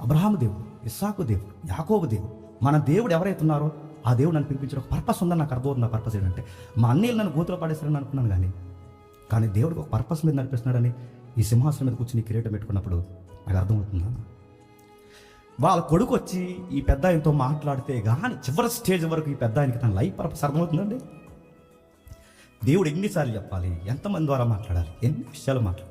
అబ్రహాము దేవుడు ఇస్సాకు దేవుడు యాకోబు దేవుడు మన దేవుడు ఎవరైతే ఉన్నారో ఆ దేవుడు నన్ను పిలిపించిన ఒక పర్పస్ ఉందని నాకు అర్థమవుతుంది. ఆ పర్పస్ ఏంటంటే మా అన్నయ్యలు నన్ను గోతులో పడేస్తారని అనుకున్నాను కానీ కానీ దేవుడికి ఒక పర్పస్ మీద నడిపిస్తున్నాడని ఈ సింహాసనం మీద కూర్చుని కిరీటం పెట్టుకున్నప్పుడు నాకు అర్థమవుతుందా? వాళ్ళ కొడుకు వచ్చి ఈ పెద్ద ఆయనతో మాట్లాడితే కానీ చివరి స్టేజ్ వరకు ఈ పెద్ద ఆయనకి తన లైఫ్ పర్పస్ అర్థమవుతుందండి? దేవుడు ఎన్నిసార్లు చెప్పాలి? ఎంతమంది ద్వారా మాట్లాడాలి? ఎన్ని విషయాలు మాట్లాడాలి?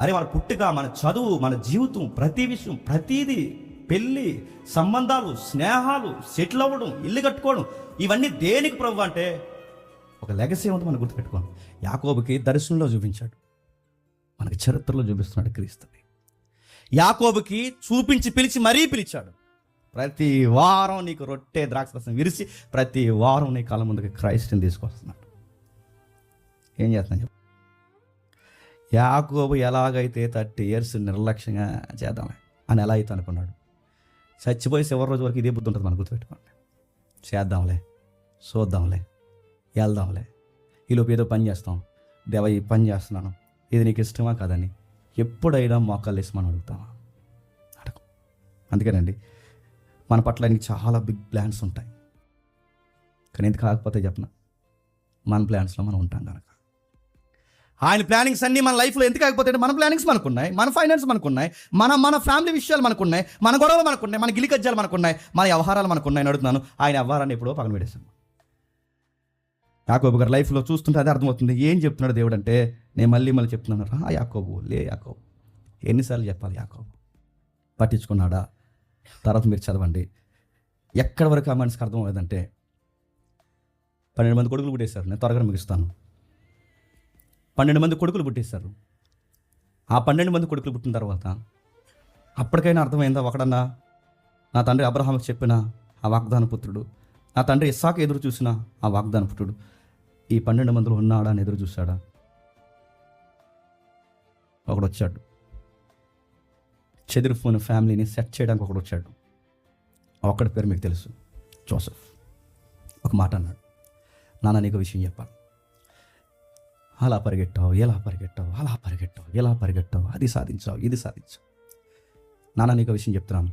అరే మన పుట్టుక మన చదువు మన జీవితం ప్రతి విషయం ప్రతిదీ పెళ్ళి సంబంధాలు స్నేహాలు సెటిల్ అవ్వడం ఇల్లు కట్టుకోవడం ఇవన్నీ దేనికి ప్రభు అంటే ఒక లెగసీ ఉంది మనం గుర్తుపెట్టుకోండి యాకోబుకి దర్శనంలో చూపించాడు. మనకి చరిత్రలో చూపిస్తున్నాడు క్రీస్తుని యాకోబుకి చూపించి పిలిచి మరీ పిలిచాడు. ప్రతి వారం నీకు రొట్టె ద్రాక్షరసం విరిసి ప్రతి వారం నీ కాలం ముందుకు క్రైస్ట్ని తీసుకొస్తున్నాడు. ఏం చేస్తున్నాను చెప్పు. యాకోబు ఎలాగైతే థర్టీ ఇయర్స్ నిర్లక్ష్యంగా చేద్దాంలే అని ఎలా అయితే అనుకున్నాడు. చచ్చిపోయి చివరి రోజు వరకు ఇదే బుద్ధి ఉంటుంది మనం గుర్తుపెట్టుకోండి. చేద్దాంలే చూద్దాంలే వెళ్దాంలే. ఈలోపు ఏదో పని చేస్తాం. దేవ ఈ పని చేస్తున్నాను. ఇది నీకు ఇష్టమా కాదని ఎప్పుడైనా మోకాళ్ళేసి మనం అడుగుతామా? అడగం. అందుకేనండి మన పట్ల ఆయనకి చాలా బిగ్ ప్లాన్స్ ఉంటాయి. కానీ ఇది కాకపోతే చెప్పిన? మన ప్లాన్స్లో మనం ఉంటాం కనుక ఆయన ప్లానింగ్స్ అన్నీ మన లైఫ్లో ఎందుకు కాకపోతే మన ప్లానింగ్స్ మనకున్నాయి మన ఫైనాన్స్ మనకున్నాయి మన మన ఫ్యామిలీ విషయాలు మనకున్నాయి మన గొడవలు మనకున్నాయి మన గిలికజ్జాలు మనకున్నాయి మన వ్యవహారాలు మనకున్నాయి అని అడుగుతున్నాను. ఆయన వ్యవహారాన్ని ఎప్పుడో పక్కన పెట్టేశాను యాకోబు గారు లైఫ్లో చూస్తుంటే అదే అర్థమవుతుంది. ఏం చెప్తున్నాడు దేవుడు అంటే నేను మళ్ళీ మళ్ళీ చెప్తున్నాను రా యాకోబు లే యాకోబు. ఎన్నిసార్లు చెప్పాలి యాకోబు? పట్టించుకున్నాడా? తర్వాత మీరు చదవండి. ఎక్కడి వరకు ఆ మనిషికి అర్థం అవ్వదంటే పన్నెండు మంది కొడుకులు పుట్టేశారు. నేను త్వరగా ముగిస్తాను. పన్నెండు మంది కొడుకులు పుట్టేశారు. ఆ పన్నెండు మంది కొడుకులు పుట్టిన తర్వాత అప్పటికైనా అర్థమైందా ఒకడన్నా? నా తండ్రి అబ్రహాంకి చెప్పిన ఆ వాగ్దాన పుత్రుడు నా తండ్రి ఇస్సాకు ఎదురు చూసిన ఆ వాగ్దాన పుత్రుడు ఈ పన్నెండు మందిలో ఉన్నాడా అని ఎదురు చూశాడా? ఒకడు వచ్చాడు చెదిరిపోయిన ఫ్యామిలీని సెట్ చేయడానికి ఒకడు వచ్చాడు ఒక్కడి పేరు మీకు తెలుసు జోసఫ్. ఒక మాట అన్నాడు నాన్న నీకు విషయం చెప్పాలి. అలా పరిగెట్టావు ఎలా పరిగెట్టావు అలా పరిగెట్టావు ఎలా పరిగెట్టావు అది సాధించావు ఇది సాధించావు. నాన్న నీకు విషయం చెప్తున్నాను.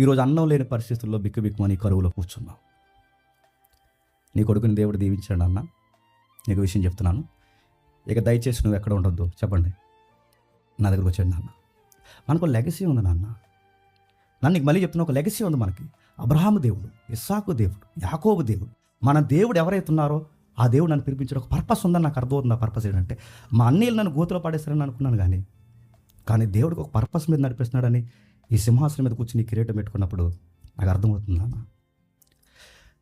ఈరోజు అన్నం లేని పరిస్థితుల్లో బిక్కు బిక్కుమని కరువులో కూర్చున్నావు. నీ కొడుకుని దేవుడు దీవించాడు అన్న నీకు విషయం చెప్తున్నాను. ఇక దయచేసి నువ్వు ఎక్కడ ఉండొద్దు చెప్పండి. నా దగ్గరకు వచ్చాడు నాన్న. మనకు లెగసీ ఉంది నాన్న. నన్ను నీకు మళ్ళీ చెప్తున్నా ఒక లెగసీ ఉంది మనకి. అబ్రహాము దేవుడు ఇస్సాకు దేవుడు యాకోబు దేవుడు. మన దేవుడు ఎవరైతే ఉన్నారో ఆ దేవుడు నన్ను పిలిపించిన ఒక పర్పస్ ఉందని నాకు అర్థమవుతుంది ఆ పర్పస్ ఏంటంటే మా అన్నయ్యలు నన్ను గోతులో పడేస్తారని అనుకున్నాను కానీ కానీ దేవుడికి ఒక పర్పస్ మీద నడిపిస్తున్నాడని ఈ సింహాసనం మీద కూర్చుని కిరీటం పెట్టుకున్నప్పుడు నాకు అర్థమవుతుంది నాన్న.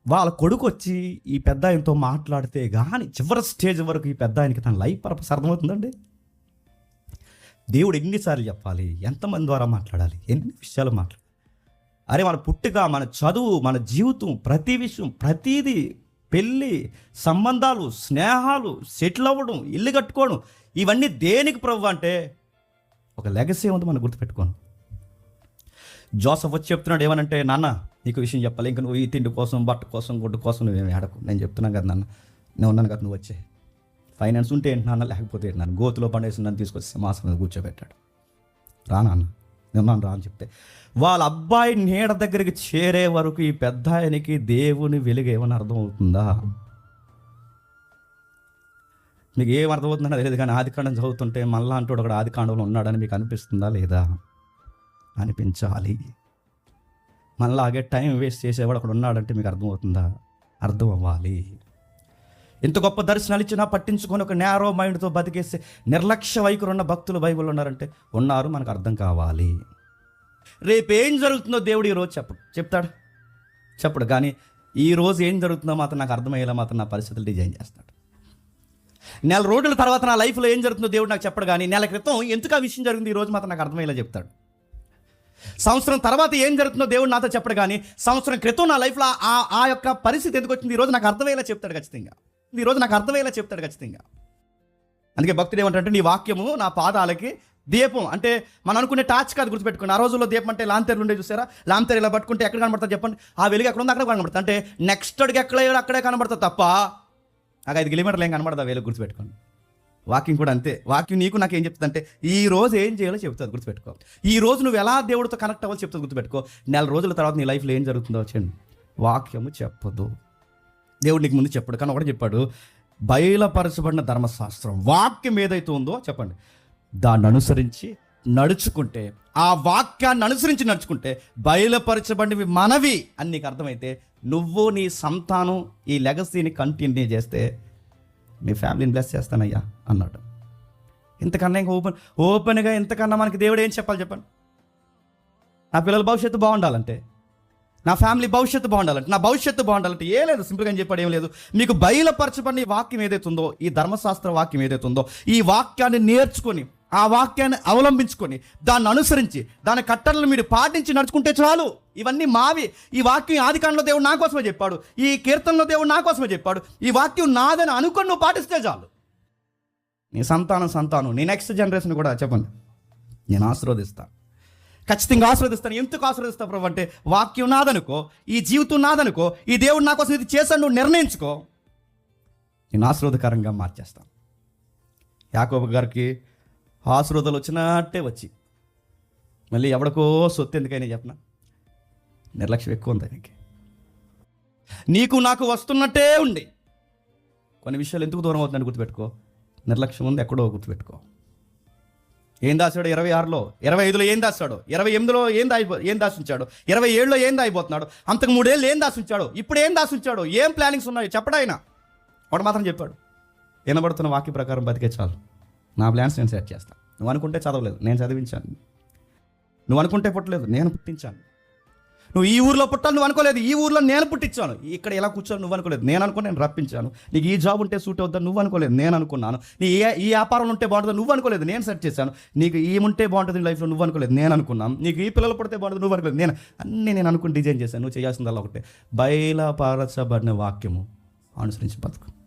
వాళ్ళ కొడుకు వచ్చి ఈ పెద్ద ఆయనతో మాట్లాడితే కానీ చివరి స్టేజ్ వరకు ఈ పెద్ద ఆయనకి తన లైఫ్ పర్పస్ అర్థమవుతుందండి? దేవుడు ఎన్నిసార్లు చెప్పాలి ఎంతమంది ద్వారా మాట్లాడాలి ఎన్ని విషయాలు మాట్లాడాలి అరే మన పుట్టుక మన చదువు మన జీవితం ప్రతి విషయం ప్రతిదీ పెళ్ళి సంబంధాలు స్నేహాలు సెటిల్ అవ్వడం ఇల్లు కట్టుకోవడం ఇవన్నీ దేనికి ప్రభు అంటే ఒక లెగసీ ఉంది మనం గుర్తుపెట్టుకోను. జోసఫ్ వచ్చి చెప్తున్నాడు ఏమనంటే నాన్న నీకు విషయం చెప్పాలి. ఇంకా నువ్వు ఈ తిండి కోసం బట్ట కోసం గుడ్డు కోసం నువ్వేమి ఆడకు నేను చెప్తున్నాను కదా నాన్న. నేను ఉన్నాను కదా నువ్వు వచ్చే. ఫైనాన్స్ ఉంటే ఏంటి నాన్న లేకపోతే ఏంటి నాన్న? గోతులో పండేసి నన్ను తీసుకొచ్చి సింహాసనం మీద కూర్చోబెట్టాడు. రా నాన్న. నేను రా అని చెప్తే వాళ్ళ అబ్బాయి నీడ దగ్గరికి చేరే వరకు ఈ పెద్ద ఆయనకి దేవుని వెలుగు ఏమని అర్థమవుతుందా? మీకు ఏం అర్థమవుతుందో తెలియదు కానీ ఆదికాండం చదువుతుంటే మళ్ళా అంటూ ఒకడు ఆదికాండంలో ఉన్నాడని మీకు అనిపిస్తుందా లేదా? అనిపించాలి. మనలాగే టైం వేస్ట్ చేసేవాడు అక్కడ ఉన్నాడంటే మీకు అర్థమవుతుందా? అర్థం అవ్వాలి ఎంత గొప్ప దర్శనాలు ఇచ్చినా పట్టించుకొని ఒక నేరో మైండ్తో బతికేసి నిర్లక్ష్య వైఖరి ఉన్న భక్తులు బైబిల్ ఉన్నారంటే ఉన్నారు మనకు అర్థం కావాలి. రేపేం జరుగుతుందో దేవుడు ఈరోజు చెప్పడు. చెప్తాడు. చెప్పడు. కానీ ఈ రోజు ఏం జరుగుతుందో మాత్రం నాకు అర్థమయ్యేలా మాత్రం నా పరిస్థితులు డిజైన్ చేస్తాడు. నెల రోజుల తర్వాత నా లైఫ్లో ఏం జరుగుతుందో దేవుడు నాకు చెప్పడు కానీ నెల క్రితం ఎందుకు ఆ విషయం జరిగింది ఈ రోజు మాత్రం నాకు అర్థమయ్యేలా చెప్తాడు. సంవత్సరం తర్వాత ఏం జరుగుతుందో దేవుడు నాతో చెప్పడు కానీ సంవత్సరం క్రితం నా లైఫ్లో ఆ ఆ యొక్క పరిస్థితి ఎందుకు వచ్చింది ఈరోజు నాకు అర్థమయ్యేలా చెప్తాడు ఖచ్చితంగా. ఈరోజు నాకు అర్థమయ్యేలా చెప్తాడు ఖచ్చితంగా. అందుకే భక్తుడు ఏమంటారంటే నీ వాక్యము నా పాదాలకి దీపం. అంటే మనం అనుకునే టార్చ్ కాదు గుర్తుపెట్టుకోండి. ఆ రోజుల్లో దీపం అంటే లాంతెరలు ఉండే చూసారా? లాంతెర ఇలా పట్టుకుంటే ఎక్కడ కనబడుతుంది చెప్పండి? ఆ వెలుగు ఎక్కడ ఉంది అక్కడ కనబడుతుంది అంటే నెక్స్ట్ అడిగి ఎక్కడ అక్కడే కనబడుతుంది తప్ప నాకు ఐదు కిలోమీటర్లు ఏం కనబడదా వెలుగు గుర్తుపెట్టుకోండి. వాక్యం కూడా అంతే. వాక్యం నీకు నాకు ఏం చెప్తుంది అంటే ఈ రోజు ఏం చేయాలో చెప్తుంది గుర్తుపెట్టుకో. ఈ రోజు నువ్వు ఎలా దేవుడితో కనెక్ట్ అవ్వాలో చెప్తుంది గుర్తుపెట్టుకో. నెల రోజుల తర్వాత నీ లైఫ్లో ఏం జరుగుతుందో వచ్చండి వాక్యము చెప్పదు. దేవుడు నీకు ముందు చెప్పాడు. కానీ ఒకటి చెప్పాడు బయలుపరచబడిన ధర్మశాస్త్రం వాక్యం ఏదైతే ఉందో చెప్పండి. దాన్ని అనుసరించి నడుచుకుంటే ఆ వాక్యాన్ని అనుసరించి నడుచుకుంటే బయలుపరచబడినవి మనవి అని నీకు అర్థమైతే నువ్వు నీ సంతానం ఈ లెగసీని కంటిన్యూ చేస్తే మీ ఫ్యామిలీని బ్లెస్ చేస్తానయ్యా అన్నాడు. ఇంతకన్నా ఇంకా ఓపెన్ ఓపెన్గా ఇంతకన్నా మనకి దేవుడు ఏం చెప్పాలి చెప్పండి? నా పిల్లల భవిష్యత్తు బాగుండాలంటే నా ఫ్యామిలీ భవిష్యత్తు బాగుండాలంటే నా భవిష్యత్తు బాగుండాలంటే ఏ లేదు సింపుల్గా చెప్పడం చెప్పాడు ఏం లేదు. మీకు బయలుపరచబడిన ఈ వాక్యం ఏదైతే ఉందో ఈ ధర్మశాస్త్ర వాక్యం ఏదైతే ఉందో ఈ వాక్యాన్ని నేర్చుకొని ఆ వాక్యాన్ని అవలంబించుకొని దాన్ని అనుసరించి దాని కట్టడలు మీరు పాటించి నడుచుకుంటే చాలు. ఇవన్నీ మావి. ఈ వాక్యం ఆదికాండంలో దేవుడు నా కోసమే చెప్పాడు. ఈ కీర్తనలో దేవుడు నా కోసమే చెప్పాడు. ఈ వాక్యం నాదని అనుకొని నువ్వు పాటిస్తే చాలు. నీ సంతానం సంతానం. నీ నెక్స్ట్ జనరేషన్ కూడా చెప్పండి. నేను ఆశీర్వదిస్తాను ఖచ్చితంగా ఆశీర్వదిస్తాను. ఎందుకు ఆశీర్వదిస్తా ప్రభు అంటే వాక్యం నాదనుకో ఈ జీవితం నాదనుకో ఈ దేవుడు నా కోసం ఇది చేశాను నువ్వు నిర్ణయించుకో. నేను ఆశీర్వదకరంగా మార్చేస్తాను. యాకోబు గారికి ఆశీర్వదలు వచ్చినట్టే వచ్చి మళ్ళీ ఎవడికో సొత్తు ఎందుకైనా చెప్పనా? నిర్లక్ష్యం ఎక్కువ ఉంది ఆయనకి. నీకు నాకు వస్తున్నట్టే ఉండి కొన్ని విషయాలు ఎందుకు దూరం అవుతుందని గుర్తుపెట్టుకో. నిర్లక్ష్యం ఉంది ఎక్కడో గుర్తుపెట్టుకో. ఏం దాసాడు ఇరవై ఆరులో. ఇరవై ఐదులో ఏం దాస్తాడు ఇరవై ఎనిమిదిలో ఏం దాయి ఏం దాసుంచాడు ఇరవై ఏడులో ఏం దాయిపోతున్నాడు? అంతకు మూడేళ్ళు ఏం దాసుంచాడు ఇప్పుడు ఏం దాసుంచాడు ఏం ప్లానింగ్స్ ఉన్నాయి? చెప్పడు ఆయన. ఒకటి మాత్రం చెప్పాడు. వినబడుతున్న వాక్య ప్రకారం బతికే చాలు. నా ప్లాన్స్ నేను సెట్ చేస్తాను నువ్వు అనుకుంటే చదవలేదు. నేను చదివించాను. నువ్వు అనుకుంటే పుట్టలేదు. నేను పుట్టించాను. నువ్వు ఈ ఊర్లో పుట్టాలి నువ్వు అనుకోలేదు. ఈ ఊర్లో నేను పుట్టించాను. ఇక్కడ ఎలా కూర్చోను నువ్వు అనుకోలేదు. నేను అనుకుని నేను రప్పించాను. నీకు ఈ జాబ్ ఉంటే సూట్ అవుద్దా నువ్వు అనుకోలేదు. నేను అనుకున్నాను. నీ ఏ ఈ వ్యాపారం ఉంటే బాగుంటుంది నువ్వు అనుకోలేదు. నేను సెట్ చేశాను. నీకు ఈ ఉంటే బాగుంటుంది లైఫ్లో నువ్వు అనుకోలేదు. నేను అనుకున్నాను. నీకు ఈ పిల్లలు పుడితే బాగుంటుంది నువ్వు అనుకోలేదు. నేను అన్నీ నేను అనుకుని డిజైన్ చేశాను. నువ్వు చేయాల్సిందల్లా ఒకటే. బయలపరచబడిన వాక్యము. అనుసరించి బతుకు.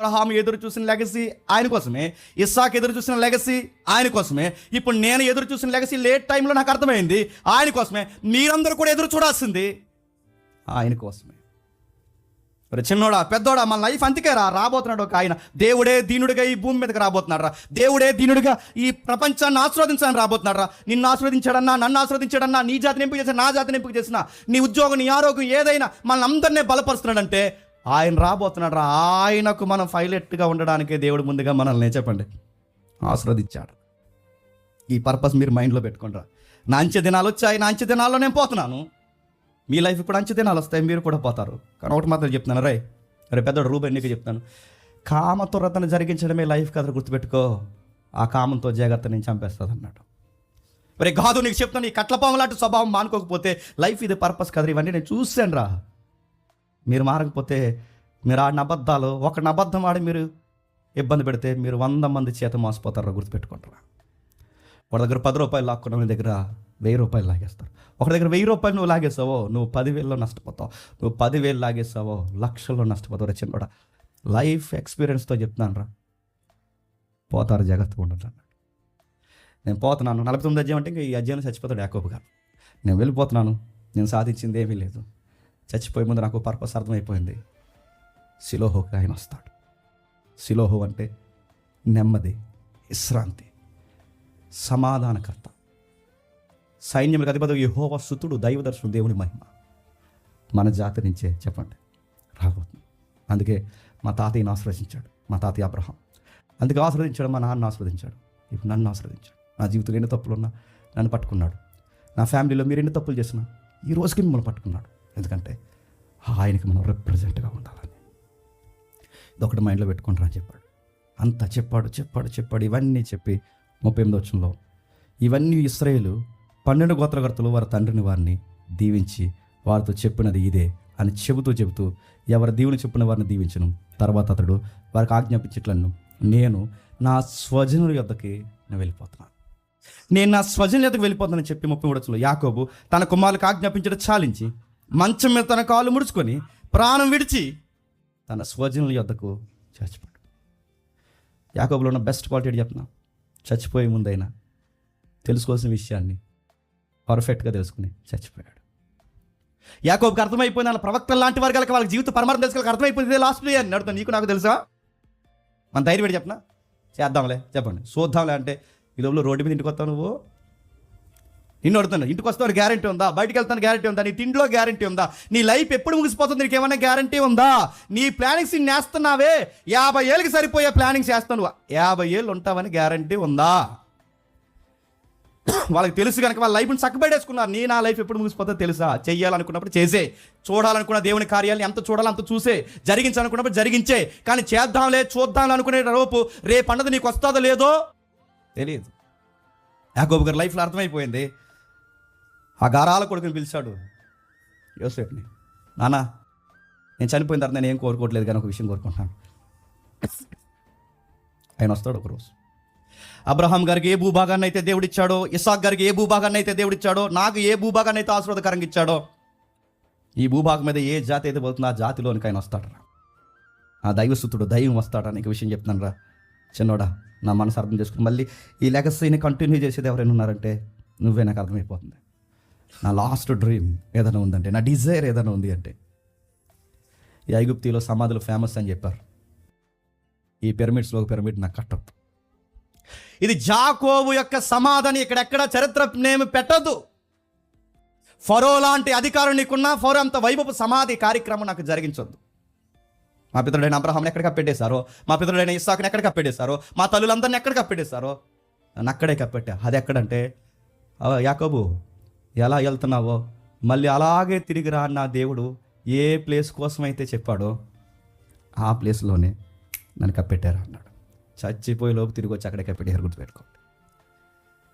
అబ్రహాం ఎదురు చూసిన లెగసీ ఆయన కోసమే ఇస్సాక్ ఎదురు చూసిన లెగసీ ఆయన కోసమే ఇప్పుడు నేను ఎదురు చూసిన లెగసీ లేట్ టైంలో నాకు అర్థమైంది ఆయన కోసమే మీరందరూ కూడా ఎదురు చూడాల్సింది ఆయన కోసమే. మరి చిన్నోడా పెద్దోడా మన లైఫ్ అంతకే రా రాబోతున్నాడు ఒక ఆయన. దేవుడే దీనుడిగా ఈ భూమి మీదకి రాబోతున్నాడు రా దేవుడే దీనుడిగా ఈ ప్రపంచాన్ని ఆస్వాదించాలని రాబోతున్నాడు రా నిన్ను ఆస్వాదించాడన్నా నన్ను ఆస్వాదించాడన్నా నీ జాతిని ఎంపిక చేసిన నా జాతిని ఎంపిక చేసిన నీ ఉద్యోగం నీ ఆరోగ్యం ఏదైనా మన అందరినీ బలపరుస్తున్నాడంటే ఆయన రాబోతున్నాడు రా ఆయనకు మనం ఫైలెట్గా ఉండడానికే దేవుడు ముందుగా మనల్ని చెప్పండి. ఆస్వాదించాడు ఈ పర్పస్ మీరు మైండ్లో పెట్టుకుంటారా నా అంచె దినాలు వచ్చాయి నా అంచె దినాల్లో నేను పోతున్నాను. మీ లైఫ్ ఇప్పుడు అంచె దినాలు వస్తాయి మీరు కూడా పోతారు. కానీ ఒకటి మాత్రం చెప్తున్నాను రే రే పెద్ద రూపాయి నీకు చెప్తాను కామతురతను జరిగించడమే లైఫ్ కథ గుర్తుపెట్టుకో. ఆ కామంతో జాగ్రత్త నేను చంపేస్తుంది అన్నాడు మరి కాదు నీకు చెప్తాను ఈ కట్లపాము లాంటి స్వభావం మానుకోకపోతే లైఫ్ ఇది పర్పస్ కదా ఇవన్నీ నేను చూశాను రా మీరు మారకపోతే మీరు ఆడిన అబద్ధాలు ఒకడిని అబద్ధం ఆడి మీరు ఇబ్బంది పెడితే మీరు వంద మంది చేత మోసపోతారు గుర్తుపెట్టుకుంటారా? వాడి దగ్గర పది రూపాయలు లాక్కున్న మీ దగ్గర వెయ్యి రూపాయలు లాగేస్తారు. ఒక దగ్గర వెయ్యి రూపాయలు నువ్వు లాగేసావో నువ్వు పదివేల్లో నష్టపోతావు. నువ్వు పదివేలు లాగేస్తావో లక్షల్లో నష్టపోతావు. రే చిన్నోడా లైఫ్ ఎక్స్పీరియన్స్తో చెప్తున్నాను రా. పోతారు జాగ్రత్తగా ఉండదు నేను పోతున్నాను. నలభై తొమ్మిది అధ్యాయం అంటే ఇంకా ఈ అధ్యాయం చచ్చిపోతాడు యాకోబు గారు. నేను వెళ్ళిపోతున్నాను. నేను సాధించింది ఏమీ లేదు. చచ్చిపోయే ముందు నాకు పర్పస్ అర్థమైపోయింది. శిలోహోకి ఆయన వస్తాడు. శిలోహో అంటే నెమ్మది విశ్రాంతి సమాధానకర్త. సైన్యములకు అధిపతి యహోవ సుతుడు దైవదర్శనం దేవుని మహిమ. మన జాతి నుంచే చెప్పండి. రాబోతుంది అందుకే మా తాతయ్యను ఆశ్రవదించాడు. మా తాతయ్య అబ్రహం. అందుకే ఆశ్రవదించాడు మా నాన్న ఆశ్రవదించాడు. ఇప్పుడు నన్ను ఆశ్రవదించాడు. నా జీవితంలో ఎన్ని తప్పులు ఉన్నా నన్ను పట్టుకున్నాడు. నా ఫ్యామిలీలో మీరు ఎన్ని తప్పులు చేసినా ఈ రోజుకి మిమ్మల్ని పట్టుకున్నాడు. ఎందుకంటే ఆయనకి మనం రిప్రజెంట్గా ఉండాలని. ఇదొకటి మైండ్లో పెట్టుకుంటారా అని చెప్పాడు. అంతా చెప్పాడు చెప్పాడు చెప్పాడు ఇవన్నీ చెప్పి ముప్పై ఎనిమిది వచ్చంలో ఇవన్నీ ఇస్రాయేలు పన్నెండు గోత్రకర్తలు వారి తండ్రిని వారిని దీవించి వారితో చెప్పినది ఇదే అని చెబుతూ చెబుతూ ఎవరి దీవుని చెప్పిన వారిని దీవించను తర్వాత అతడు వారికి ఆజ్ఞాపించట్లను నేను నా స్వజనుల యొద్దకి నేను వెళ్ళిపోతున్నాను నేను నా స్వజనుల యొద్దకు వెళ్ళిపోతానని చెప్పి ముప్పై మూడు యాకోబు తన కుమారులకు ఆజ్ఞాపించడం చాలించి మంచం మీద తన కాళ్ళు ముడుచుకొని ప్రాణం విడిచి తన స్వజనుల యొద్దకు చచ్చిపోయాడు యాకోబులో ఉన్న బెస్ట్ క్వాలిటీ చెప్తున్నా? చచ్చిపోయే ముందైనా తెలుసుకోవాల్సిన విషయాన్ని పర్ఫెక్ట్గా తెలుసుకుని చచ్చిపోయాడు. యాకోబుకి అర్థమైపోయింది వాళ్ళ ప్రవక్తలు లాంటి వారికి వాళ్ళకి వాళ్ళ జీవిత పరమార్థం తెలుసుకోవాలి అర్థమైపోయింది ఇదే లాస్ట్ డే అని అడుగుతాను నీకు నాకు తెలుసా? మన ధైర్యం ఏంటి చెప్పనా చేద్దాంలే చెప్పండి. చూద్దాంలే అంటే ఈ లోపల రోడ్డు మీద ఇంటికి వస్తావు నువ్వు? నిన్ను అడుగుతాను ఇంటికి వస్తావు గ్యారంటీ ఉందా? బయటకు వెళ్తాను గ్యారంటీ ఉందా? నీ తిండిలో గ్యారంటీ ఉందా? నీ లైఫ్ ఎప్పుడు ముగిసిపోతుంది? నీకు ఏమైనా గ్యారంటీ ఉందా? నీ ప్లానింగ్స్ నేస్తున్నావే యాభై ఏళ్ళకి సరిపోయే ప్లానింగ్స్ చేస్తాను యాభై ఏళ్ళు ఉంటావని గ్యారంటీ ఉందా? వాళ్ళకి తెలుసు కనుక వాళ్ళ లైఫ్ని చక్కబెట్టేసుకున్నారు. నీ నా లైఫ్ ఎప్పుడు ముగిసిపోతుందో తెలుసా? చెయ్యాలనుకున్నప్పుడు చేసే. చూడాలనుకున్న దేవుని కార్యాలను ఎంత చూడాలో అంత చూసే. జరిగించాలనుకున్నప్పుడు జరిగించే. కానీ చేద్దాంలే చూద్దాం అనుకునే రోపు రేపు అన్నది నీకు వస్తుందో లేదో తెలియదు. యాకోబు గారి లైఫ్లో అర్థమైపోయింది. ఆ గారాల కొడుకుని పిలిచాడు. యోసేఫ్ని నానా నేను చనిపోయిన తర్వాత నేను ఏం కోరుకోవట్లేదు కానీ ఒక విషయం కోరుకుంటున్నాను. ఆయన వస్తాడు ఒకరోజు. అబ్రహాం గారికి ఏ భూభాగాన్ని అయితే దేవుడిచ్చాడో ఇసాక్ గారికి ఏ భూభాగాన్ని అయితే దేవుడిచ్చాడో నాకు ఏ భూభాగాన్ని అయితే ఆశీర్వాదకరంగా ఇచ్చాడో ఈ భూభాగం మీద ఏ జాతి అయితే పోతుందో ఆ జాతిలోనికి ఆయన వస్తాడరా. ఆ దైవసుతుడు దైవం వస్తాడా నీకు విషయం చెప్తున్నాను రా చిన్నోడా నా మనసు అర్థం చేసుకుని మళ్ళీ ఈ లెగసీని కంటిన్యూ చేసేది ఎవరైనా ఉన్నారంటే నువ్వే నాకు అర్థమైపోతుంది. నా లాస్ట్ డ్రీమ్ ఏదైనా ఉందంటే నా డిజైర్ ఏదైనా ఉంది అంటే. ఈ ఐగుప్తిలో సమాధులు ఫేమస్ అని చెప్పారు. ఈ పిరమిడ్స్లో ఒక పిరమిడ్ నాకు కట్టద్దు ఇది జాకోబు యొక్క సమాధిని. ఇక్కడెక్కడ చరిత్ర నేమి పెట్టద్దు ఫరో లాంటి అధికారులు నీకున్నా ఫరో అంత వైభవ సమాధి కార్యక్రమం నాకు జరిగించొద్దు. మా పితరుడైన అబ్రహాంని ఎక్కడ కప్పెట్టేశారో? మా పితరుడైన ఇస్సాకుని ఎక్కడ కప్పెట్టేశారో? మా తల్లులందరిని ఎక్కడ కప్పెట్టేశారో? నన్ను అక్కడే కప్పెట్టా. అది ఎక్కడంటే యాకోబు ఎలా వెళ్తున్నావో? మళ్ళీ అలాగే తిరిగి రా నా దేవుడు ఏ ప్లేస్ కోసం అయితే చెప్పాడో ఆ ప్లేస్లోనే నన్ను కప్పెట్టారు అన్నాడు. చచ్చిపోయే లోపు తిరిగి వచ్చి అక్కడే కప్పెట్టారు గుర్తుపెట్టుకోండి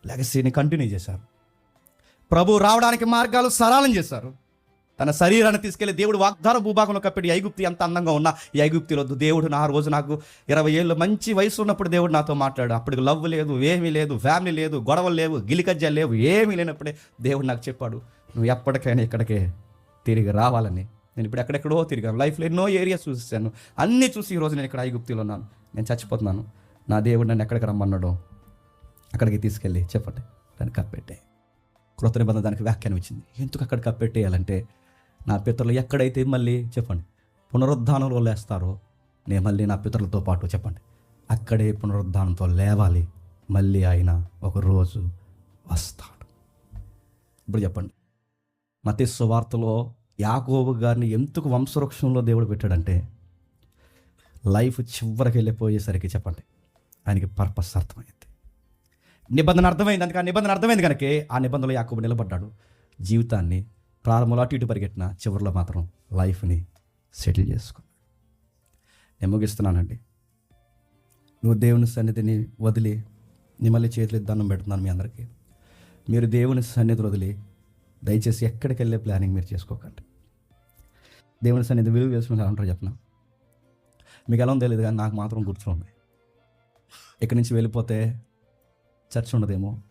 లెగసీని కంటిన్యూ చేశారు. ప్రభు రావడానికి మార్గాలు సరళం చేశారు. తన శరీరాన్ని తీసుకెళ్ళి దేవుడు వాగ్దాన భూభాగంలో కప్పెట్టి ఐగుప్తి ఎంత అందంగా ఉన్నా ఈ ఐగుప్తిలో వద్దు. దేవుడు నా రోజు నాకు ఇరవై ఏళ్ళు మంచి వయసు ఉన్నప్పుడు దేవుడు నాతో మాట్లాడు. అప్పటికి లవ్ లేదు ఏమీ లేదు ఫ్యామిలీ లేదు గొడవలు లేవు గిలికజ్జలు లేవు ఏమీ లేనప్పుడే దేవుడు నాకు చెప్పాడు నువ్వు ఎప్పటికైనా ఇక్కడికే తిరిగి రావాలని. నేను ఇప్పుడు ఎక్కడెక్కడో తిరిగాను లైఫ్లో ఎన్నో ఏరియాస్ చూసాను అన్నీ చూసి ఈరోజు నేను ఇక్కడ ఐగుప్తిలో ఉన్నాను. నేను చచ్చిపోతున్నాను. నా దేవుడు నన్ను ఎక్కడికి రమ్మన్నాడు అక్కడికి తీసుకెళ్ళి చెప్పండి. దాన్ని కప్పెట్టే. కృత నిబంధన దానికి వ్యాఖ్యానం ఇచ్చింది. ఎందుకు అక్కడ కప్పెట్టేయాలంటే నా పితరులు ఎక్కడైతే మళ్ళీ చెప్పండి పునరుద్ధానంలో లేస్తారో నేను మళ్ళీ నా పితరులతో పాటు చెప్పండి. అక్కడే పునరుద్ధానంతో లేవాలి. మళ్ళీ ఆయన ఒకరోజు వస్తాడు. ఇప్పుడు చెప్పండి. మత వార్తలో యాకోబు గారిని ఎందుకు వంశవృక్షంలో దేవుడు పెట్టాడంటే లైఫ్ చివరికి వెళ్ళిపోయేసరికి చెప్పండి. ఆయనకి పర్పస్ అర్థమైంది. నిబంధన అర్థమైంది అందుకే ఆ నిబంధన అర్థమైంది కనుక ఆ నిబంధనలో యాకోబు నిలబడ్డాడు. జీవితాన్ని ప్రారంభంలో అటు ఇటు పరిగెట్టిన చివరిలో మాత్రం లైఫ్ని సెటిల్ చేసుకున్నాడు నేను ముగిస్తున్నానండి. నువ్వు దేవుని సన్నిధిని వదిలి నీ చేతులు దండం పెడుతున్నాను మీ అందరికీ. మీరు దేవుని సన్నిధి వదిలి దయచేసి ఎక్కడికి వెళ్ళే ప్లానింగ్ మీరు చేసుకోకండి. దేవుని సన్నిధి విలువ వేసుకుని ఎలా చెప్పిన మీకు ఎలా ఉందో తెలియదు కానీ నాకు మాత్రం గుర్తుంది ఇక్కడి నుంచి వెళ్ళిపోతే చర్చ్ ఉండదేమో.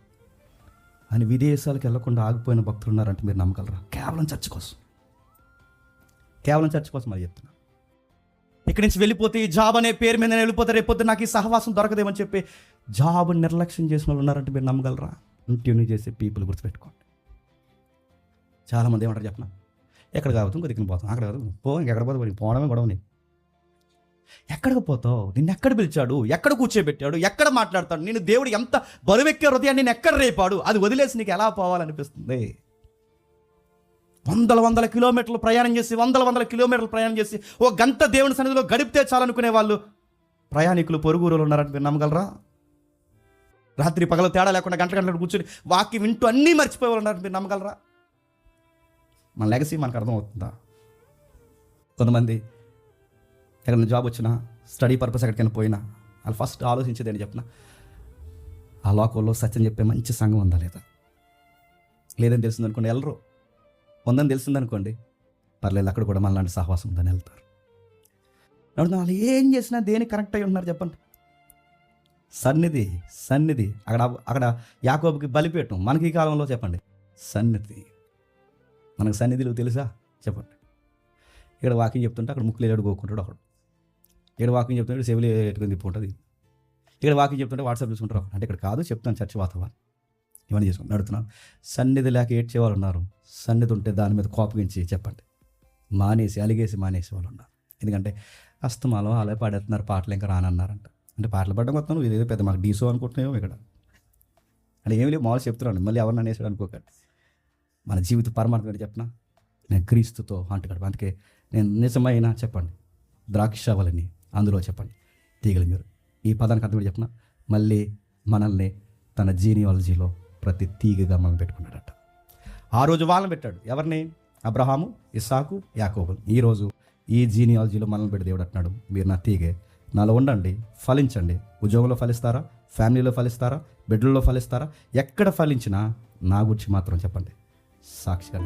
అని విదేశాలకు వెళ్ళకుండా ఆగిపోయిన భక్తులు ఉన్నారంటే మీరు నమ్మగలరా? కేవలం చర్చ కోసం. కేవలం చర్చ కోసం అది చెప్తున్నా. ఇక్కడి నుంచి వెళ్ళిపోతే ఈ జాబ్ అనే పేరు మీద నేను వెళ్ళిపోతే రేపొద్దు నాకు ఈ సహవాసం దొరకదేమని చెప్పి జాబ్ నిర్లక్ష్యం చేసిన వాళ్ళు ఉన్నారంటే మీరు నమ్మగలరా? ఇంటిని చేసే పీపుల్ గుర్తుపెట్టుకోండి. చాలామంది ఏమంటారు చెప్పిన? ఎక్కడ కావచ్చు ఇంకో దిక్కున పోతాం. అక్కడ కాదు పో ఇంకెక్కడ పోతే పోవడమే గొడవ నీకు. ఎక్కడికి పోతావు? నిన్ను ఎక్కడ పిలిచాడు? ఎక్కడ కూర్చోబెట్టాడు? ఎక్కడ మాట్లాడతాడు? నేను దేవుడు ఎంత బరువెక్కే హృదయాన్ని నేను ఎక్కడ రేపాడు? అది వదిలేసి నీకు ఎలా పోవాలనిపిస్తుంది? వందల వందల కిలోమీటర్లు ప్రయాణం చేసి వందల వందల కిలోమీటర్లు ప్రయాణం చేసి ఓ గంట దేవుని సన్నిధిలో గడిపితే చాలనుకునే వాళ్ళు ప్రయాణికులు పొరుగురులు ఉన్నారని మీరు నమ్మగలరా? రాత్రి పగల తేడా లేకుండా గంట గంటలు కూర్చొని వాకి వింటూ అన్నీ మర్చిపోయే మీరు నమ్మగలరా? మన లెగసీ మనకు అర్థమవుతుందా? కొంతమంది ఎక్కడైనా జాబ్ వచ్చినా స్టడీ పర్పస్ ఎక్కడికైనా పోయినా వాళ్ళు ఫస్ట్ ఆలోచించేది అని చెప్పిన ఆ లోకంలో సత్యం చెప్పే మంచి సంఘం ఉందా లేదా? లేదని తెలిసిందనుకోండి వెళ్ళరు ఉందని తెలిసిందనుకోండి పర్లేదు అక్కడ కూడా మనలాంటి సహవాసం ఉందని వెళ్తారు. వాళ్ళు ఏం చేసినా దేనికి కరెక్ట్ అయి ఉన్నారు చెప్పండి? సన్నిధి సన్నిధి. అక్కడ అక్కడ యాకోబుకి బలిపేయటం మనకి ఈ కాలంలో చెప్పండి. సన్నిధి. మనకు సన్నిధిలో తెలుసా? చెప్పండి. ఇక్కడ వాకింగ్ చెప్తుంటే అక్కడ ముక్కులు కోరుకుంటాడు ఒకడు. ఇక్కడ వాకింగ్ చెప్తుంటే సేవలు ఎట్టుకుని తిప్పు ఉంటుంది ఇక్కడ వాకింగ్ చెప్తుంటే వాట్సాప్ చూసుకుంటారు అంటే ఇక్కడ కాదు చెప్తాను చర్చ వాతావరణం. ఇవన్నీ చేసుకుని నడుతున్నాను సన్నిధి లేక ఏడ్చే వాళ్ళు ఉన్నారు. సన్నిధి ఉంటే దాని మీద కోపగించి చెప్పండి. మానేసి అలిగేసి మానేసి వాళ్ళు ఉన్నారు. ఎందుకంటే అస్తమాలో అలా పాడేస్తున్నారు పాటలు ఇంకా రానన్నారంట. అంటే పాటలు పాడడం మొత్తం నువ్వు ఇదేదో పెద్ద మాకు డీసో అనుకుంటున్నాయో ఇక్కడ. అంటే ఏమి లేవు మామూలు చెప్తున్నాను. మళ్ళీ ఎవరిని అనేసాడు అనుకోకండి. మన జీవిత పరమార్థం ఏంటి చెప్పిన? నేను క్రీస్తుతో అంటున్నాడు. అందుకే నేను నిజమైన చెప్పండి. ద్రాక్షవలని అందులో చెప్పండి. తీగలు మీరు ఈ పదానికి అర్థం చెప్పిన? మళ్ళీ మనల్ని తన జీనియాలజీలో ప్రతి తీగగా మనం పెట్టుకున్నాడట. ఆ రోజు వాళ్ళని పెట్టాడు. ఎవరిని? అబ్రహాము ఇస్సాకు యాకోబులు ఈరోజు ఈ జీనియాలజీలో మనల్ని పెట్టి దేవుడు అంటున్నాడు మీరు నా తీగే నాలో ఉండండి ఫలించండి. ఉద్యోగంలో ఫలిస్తారా? ఫ్యామిలీలో ఫలిస్తారా? బిడ్డల్లో ఫలిస్తారా? ఎక్కడ ఫలించినా నా గురించి మాత్రం చెప్పండి. సాక్షిగా